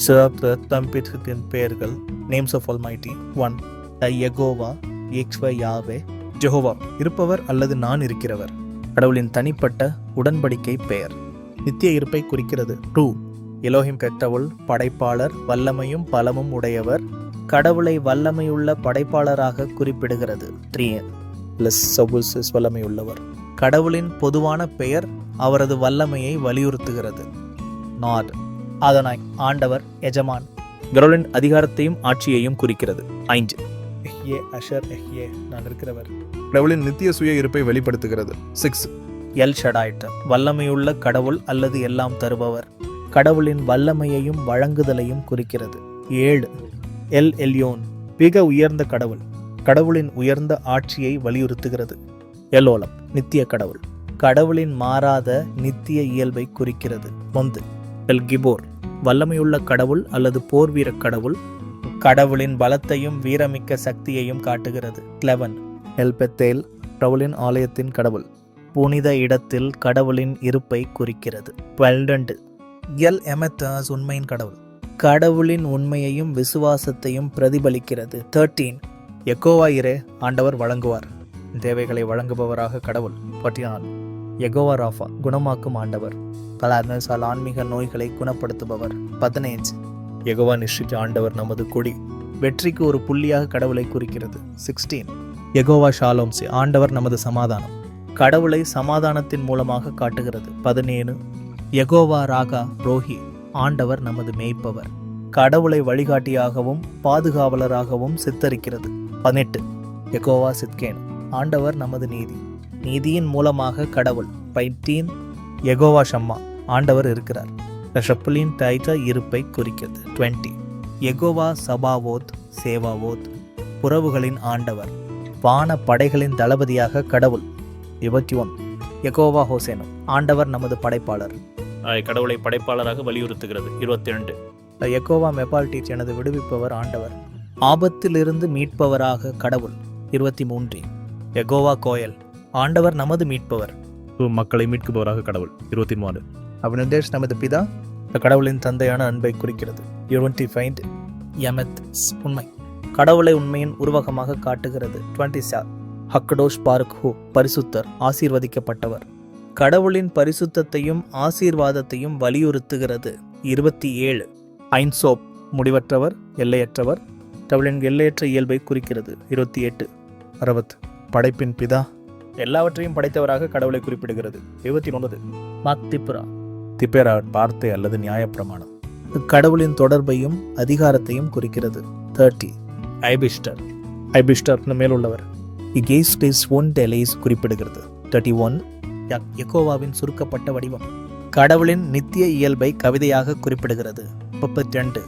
சிறப்பு தம்பித்தின் பெயர்கள் நேம்ஸ் ஆஃப் ஆல்மைட்டி ஒன் த எகோவா எக்ஸ்வ யாவே ஜெஹோவா இருப்பவர் அல்லது நான் இருக்கிறவர். கடவுளின் தனிப்பட்ட உடன்படிக்கை பெயர். நித்திய இருப்பை குறிக்கிறது. டூ எலோஹிம் பெற்றவுள் படைப்பாளர் வல்லமையும் பலமும் உடையவர். கடவுளை வல்லமையுள்ள படைப்பாளராக குறிப்பிடுகிறது. த்ரீ லெஸ் வல்லமை வல்லமையுள்ளவர். கடவுளின் பொதுவான பெயர் அவரது வல்லமையை வலியுறுத்துகிறது. நாட் அதனாய் ஆண்டவர் எஜமான். கடவுளின் அதிகாரத்தையும் ஆட்சியையும் குறிக்கிறது. ஐந்து. எஹ்யே அஷர் எஹ்யே நான் இருக்கிறவர். கடவுளின் நித்திய சுய இருப்பை வெளிப்படுத்துகிறது. சிக்ஸ். எல் ஷடாய்ட் வல்லமையுள்ள கடவுள் அல்லது எல்லாம் தருபவர். கடவுளின் வல்லமையையும் வழங்குதலையும் குறிக்கிறது. ஏழு. எல் எல்யோன் மிக உயர்ந்த கடவுள். கடவுளின் உயர்ந்த ஆட்சியை வலியுறுத்துகிறது. எல்லோலம் நித்திய கடவுள். கடவுளின் மாறாத நித்திய இயல்பை குறிக்கிறது. ஒன்று. எல் கிபோர் வல்லமையுள்ள கடவுள் அல்லது போர் வீர கடவுள் கடவுளின் பலத்தையும் வீரமிக்க சக்தியையும் காட்டுகிறது. லெவன் எல் பெத்தேல் கடவுளின் ஆலயத்தின் கடவுள். புனித இடத்தில் கடவுளின் இருப்பை குறிக்கிறது. டுவெல்டண்டு எல். எமெத்தாஸ் உண்மையின் கடவுள். கடவுளின் உண்மையையும் விசுவாசத்தையும் பிரதிபலிக்கிறது. தேர்ட்டீன் எக்கோவா இரே ஆண்டவர் வழங்குவார். தேவைகளை வழங்குபவராக கடவுள். பட்டினான் எகோவா ராஃபா குணமாக்கும் ஆண்டவர். பல அர்னஸால் ஆன்மீக நோய்களை குணப்படுத்துபவர். பதினைஞ்சு எகோவா நிஷ்டித்த ஆண்டவர் நமது கொடி. வெற்றிக்கு ஒரு புள்ளியாக கடவுளை குறிக்கிறது. சிக்ஸ்டீன் எகோவா ஷாலோம்சி ஆண்டவர் நமது சமாதானம். கடவுளை சமாதானத்தின் மூலமாக காட்டுகிறது. பதினேழு. எகோவா ராகா ரோஹி ஆண்டவர் நமது மேய்ப்பவர். கடவுளை வழிகாட்டியாகவும் பாதுகாவலராகவும் சித்தரிக்கிறது. பதினெட்டு எகோவா சித்கேன் ஆண்டவர் நமது நீதி. நீதியின் மூலமாக கடவுள். பைட்டீன் எகோவா ஷம்மா ஆண்டவர் இருக்கிறார். ஷப்புலின் டைட்ட இருப்பை குறிக்கிறது. டுவெண்ட்டி. எகோவா சபாவோத் சேவாவோத் புறவுகளின் ஆண்டவர் வான படைகளின் தளபதியாக கடவுள். இருபத்தி ஒன் எகோவா ஹோசேனு ஆண்டவர் நமது படைப்பாளர். கடவுளை படைப்பாளராக வலியுறுத்துகிறது. இருபத்தி ரெண்டு எகோவா மெபால்டீச் எனது விடுவிப்பவர் ஆண்டவர். ஆபத்திலிருந்து மீட்பவராக கடவுள். இருபத்தி மூன்று. எகோவா கோயல் ஆண்டவர் நமது மீட்பவர். மக்களை மீட்குபவராக கடவுள். இருபத்தி மூணு அபினதேஷ் நமது பிதா இந்த கடவுளின் தந்தையான அன்பை குறிக்கிறது. டுவெண்ட்டி ஃபைண்ட் எமெத் உண்மை கடவுளை உண்மையின் உருவகமாக காட்டுகிறது. டுவெண்ட்டி சார் ஹக்கடோஷ் பார்க் ஹூ பரிசுத்தர் ஆசீர்வதிக்கப்பட்டவர். கடவுளின் பரிசுத்தத்தையும் ஆசீர்வாதத்தையும் வலியுறுத்துகிறது. இருபத்தி ஏழு ஐன்சோப் முடிவற்றவர் எல்லையற்றவர். கடவுளின் எல்லையற்ற இயல்பை குறிக்கிறது. இருபத்தி எட்டு அறுபத் படைப்பின் பிதா. எல்லாவற்றையும் படைத்தவராக கடவுளை குறிப்பிடுகிறது. இருபத்தி ஒன்பது மக்திபுரா. திப்புரா திப்பேரா வார்த்தை அல்லது நியாயப்பிரமாணம். கடவுளின் தொடர்பையும் அதிகாரத்தையும் குறிக்கிறது. தேர்ட்டி ஐபிஸ்டர். ஐபிஸ்டர் மேலுள்ளவர். இகேஸ்டிஸ் ஒன் டெலைஸ் குறிப்பிடுகிறது. தேர்ட்டி ஒன் எக்கோவாவின் சுருக்கப்பட்ட வடிவம். கடவுளின் நித்திய இயல்பை கவிதையாக குறிப்பிடுகிறது. முப்பத்தி ரெண்டு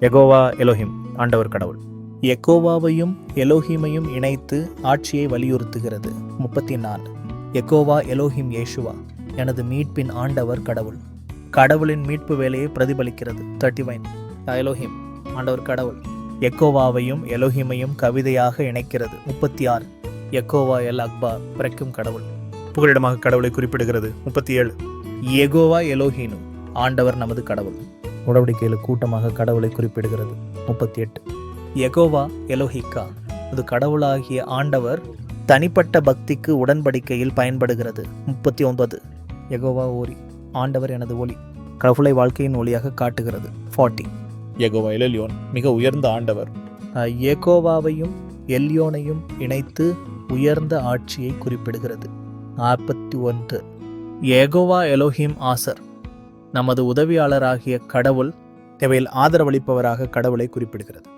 எகோவா எலோஹிம் ஆண்டவர் கடவுள். எக்கோவாவையும் எலோஹிமையும் இணைத்து ஆட்சியை வலியுறுத்துகிறது. முப்பத்தி நாலு எக்கோவா எலோஹிம் ஏஷுவா எனது மீட்பின் ஆண்டவர் கடவுள். கடவுளின் மீட்பு வேலையை பிரதிபலிக்கிறது. தேர்ட்டி வைன் எலோஹிம் ஆண்டவர் கடவுள். எக்கோவாவையும் எலோஹிமையும் கவிதையாக இணைக்கிறது. முப்பத்தி ஆறு எக்கோவா எல் அக்பா பிறக்கும் கடவுள். புகலிடமாக கடவுளை குறிப்பிடுகிறது. முப்பத்தி ஏழு எகோவா எலோஹினு ஆண்டவர் நமது கடவுள். உடவடிக்கையில் கூட்டமாக கடவுளை குறிப்பிடுகிறது. முப்பத்தி எட்டு எகோவா எலோஹிக்கா அது கடவுளாகிய ஆண்டவர் தனிப்பட்ட பக்திக்கு உடன்படிக்கையில் பயன்படுகிறது. முப்பத்தி ஒன்பது எகோவா ஓரி. ஆண்டவர் எனது ஒளி கடவுளை வாழ்க்கையின் ஒளியாக காட்டுகிறது. ஃபார்ட்டி எகோவா எலியோன் மிக உயர்ந்த ஆண்டவர். ஏகோவாவையும் எல்யோனையும் இணைத்து உயர்ந்த ஆட்சியை குறிப்பிடுகிறது. நாற்பத்தி ஒன்று. ஏகோவா எலோஹிம் ஆசர் நமது உதவியாளராகிய கடவுள் தேவையில் ஆதரவளிப்பவராக கடவுளை குறிப்பிடுகிறது.